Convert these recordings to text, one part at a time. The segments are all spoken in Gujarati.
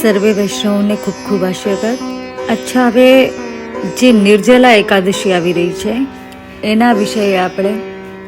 સર્વે વૈષ્ણવોને ખૂબ ખૂબ આશીર્વાદ અચ્છા હવે જે નિર્જલા એકાદશી આવી રહી છે એના વિશે આપણે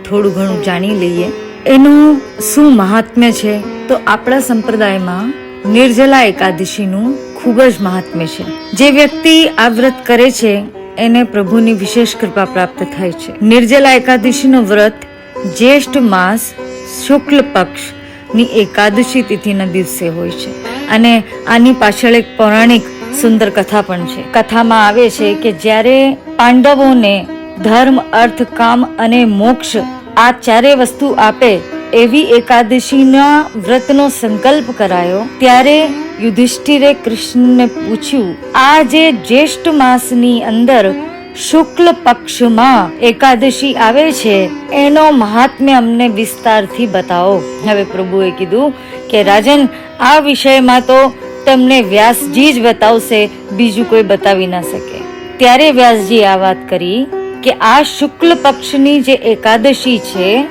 થોડું ઘણું જાણી લઈએ એનું શું મહાત્મ્ય છે તો આપણા સંપ્રદાયમાં નિર્જલા એકાદશીનું ખૂબ જ મહાત્મ્ય છે જે વ્યક્તિ આ વ્રત કરે છે એને પ્રભુની વિશેષ કૃપા પ્રાપ્ત થાય છે નિર્જલા એકાદશીનું વ્રત જ્યેષ્ઠ માસ શુક્લ પક્ષ ની એકાદશી તિથિના દિવસે હોય છે. અને આની પાછળ એક પૌરાણિક સુંદર કથા પણ છે. કથામાં આવે છે કે જ્યારે પાંડવોને ધર્મ, અર્થ, કામ અને મોક્ષ આ ચારે વસ્તુ આપે એવી એકાદશીના વ્રતનો સંકલ્પ કરાયો, ત્યારે યુધિષ્ઠિરે કૃષ્ણને પૂછ્યું, આ જે જ્યેષ્ઠ માસની અંદર શુક્લ પક્ષમાં એકાદશી આવે છે, એનો મહાત્મ્ય અમને વિસ્તારથી બતાવો. હવે પ્રભુએ કીધું કે, રાજન, આ વિષયમાં તો તમને વ્યાસજી જ બતાવશે, બીજું કોઈ બતાવી ના શકે. ત્યારે વ્યાસજી આ વાત કરી કે, આ શુક્લ પક્ષની જે એકાદશી છે,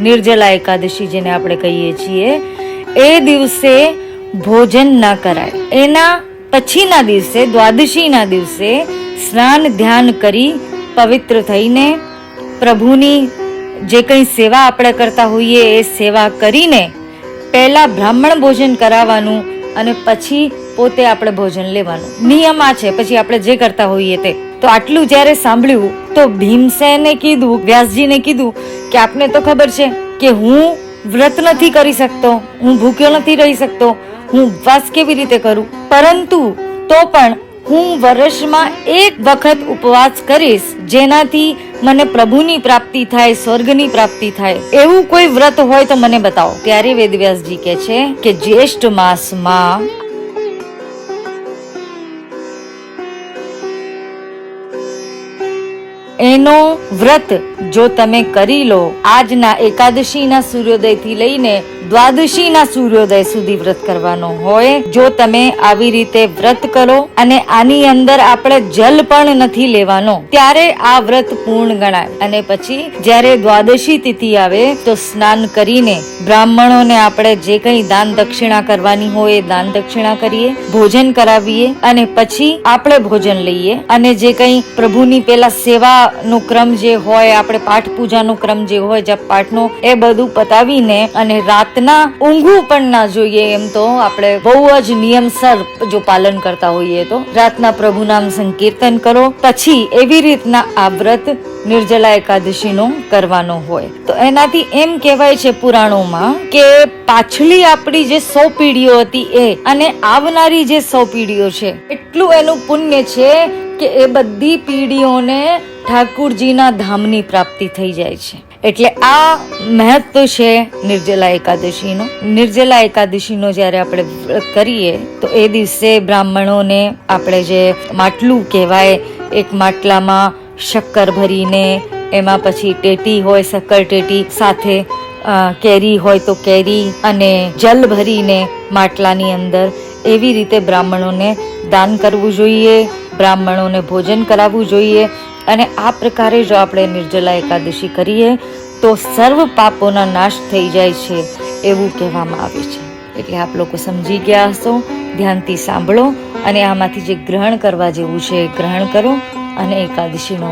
નિર્જલા એકાદશી જેને આપણે કહીએ છીએ, એ દિવસે ભોજન ના કરાય. એના પછીના દિવસે, દ્વાદશીના દિવસે સ્નાન ધ્યાન કરી પવિત્ર થઈને પ્રભુની જે કંઈ સેવા આપણે કરતા હોઈએ એ સેવા કરીને પહેલાં બ્રાહ્મણ ભોજન કરાવવાનું અને પછી પોતે આપણે ભોજન લેવાનું. નિયમ આ છે, પછી આપણે જે કરતા હોઈએ તે. તો આટલું જ્યારે સાંભળ્યું, તો ભીમસેને કીધું, વ્યાસજીને કીધું કે આપને તો ખબર છે કે હું વ્રત નથી કરી શકતો, હું ભૂખ્યો નથી રહી શકતો, હું ઉપવાસ કેવી રીતે કરું? પરંતુ તો પણ હું વર્ષમાં એક વખત ઉપવાસ કરીશ, જેનાથી મને પ્રભુની પ્રાપ્તિ થાય, સ્વર્ગની પ્રાપ્તિ થાય. એવું કોઈ વ્રત હોય તો મને બતાવો. ત્યારે વેદવ્યાસજી કહે છે કે જ્યેષ્ઠ માસમાં એનો વ્રત જો તમે કરી લો, આજના એકાદશીના સૂર્યોદયથી લઈને દ્વાદશીના સૂર્યોદય સુધી વ્રત કરવાનો હોય, જો તમે આવી રીતે વ્રત કરો અને આની અંદર આપણે જલ પણ નથી લેવાનો, ત્યારે આ વ્રત પૂર્ણ ગણાય. અને પછી જ્યારે દ્વાદશી તિથિ આવે, તો સ્નાન કરીને બ્રાહ્મણોને આપણે જે કંઈ દાન દક્ષિણા કરવાની હોય એ દાન દક્ષિણા કરીએ, ભોજન કરાવીએ અને પછી આપણે ભોજન લઈએ. અને જે કંઈ પ્રભુની પેલા સેવાનો ક્રમ જે હોય, આપણે પાઠ પૂજાનો ક્રમ જે હોય જપ પાઠનો એ બધું પતાવીને અને રાતના ઊંઘવું પણ ના જોઈએ એમ તો આપણે બહુ જ નિયમસર જો પાલન કરતા હોઈએ તો. રાતના પ્રભુ નામ સંકીર્તન કરો, પછી એવી રીતના આ વ્રત નિર્જલા એકાદશીનો કરવાનો હોય. તો એનાથી એમ કહેવાય છે પુરાણોમાં કે પાછલી આપણી જે સો પેઢીઓ હતી એ અને આવનારી જે સો પેઢીઓ છે, એટલું એનું પુણ્ય છે કે એ બધી પેઢીઓને ઠાકુરજીના ધામની પ્રાપ્તિ થઈ જાય છે. એટલે આ મહત્વ છે નિર્જલા એકાદશીનો. નિર્જલા એકાદશીનો જ્યારે આપણે કરીએ, તો એ દિવસે બ્રાહ્મણોને આપણે જે માટલું કહેવાય, એક માટલામાં શક્કર ભરીને એમાં પછી ટેટી હોય શક્કર ટેટી સાથે કેરી હોય તો કેરી અને જલ ભરીને માટલાની અંદર એવી રીતે બ્રાહ્મણોને દાન કરવું જોઈએ, બ્રાહ્મણોને ભોજન કરાવવું જોઈએ અને આ પ્રકારે જો આપણે નિર્જલા એકાદશી કરીએ, તો સર્વ પાપોના નાશ થઈ જાય છે એવું કહેવામાં આવે છે. એટલે આપ લોકો સમજી ગયા હશો, ધ્યાનથી સાંભળો અને આમાંથી જે ગ્રહણ કરવા જેવું છે ગ્રહણ કરો અને એકાદશીનો